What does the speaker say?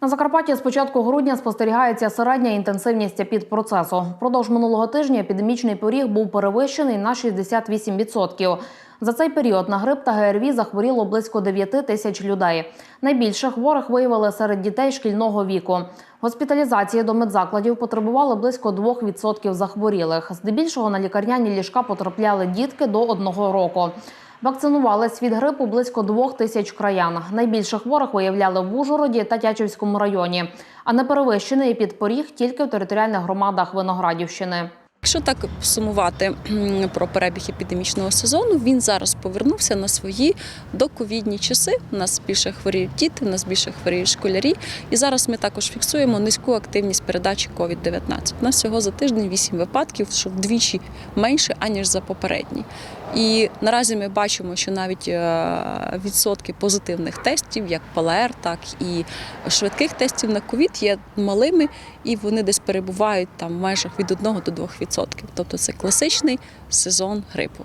На Закарпатті з початку грудня спостерігається середня інтенсивність епідпроцесу. Впродовж минулого тижня епідемічний поріг був перевищений на 68%. За цей період на грип та ГРВІ захворіло близько 9 тисяч людей. Найбільше хворих виявили серед дітей шкільного віку. Госпіталізації до медзакладів потребували близько 2% захворілих. Здебільшого на лікарняні ліжка потрапляли дітки до одного року. Вакцинувались від грипу близько двох тисяч краян. Найбільше хворих виявляли в Ужгороді та Тячівському районі, а не перевищений підпоріг тільки в територіальних громадах Виноградівщини. Якщо так сумувати про перебіг епідемічного сезону, він зараз повернувся на свої доковідні часи. У нас більше хворіють діти, у нас більше хворіють школярі. І зараз ми також фіксуємо низьку активність передачі COVID-19. У нас всього за тиждень 8 випадків, що вдвічі менше, аніж за попередній. І наразі ми бачимо, що навіть е, відсотки позитивних тестів, як ПЛР, так і швидких тестів на ковід є малими, і вони десь перебувають там в межах від 1 до 2%. Тобто це класичний сезон грипу.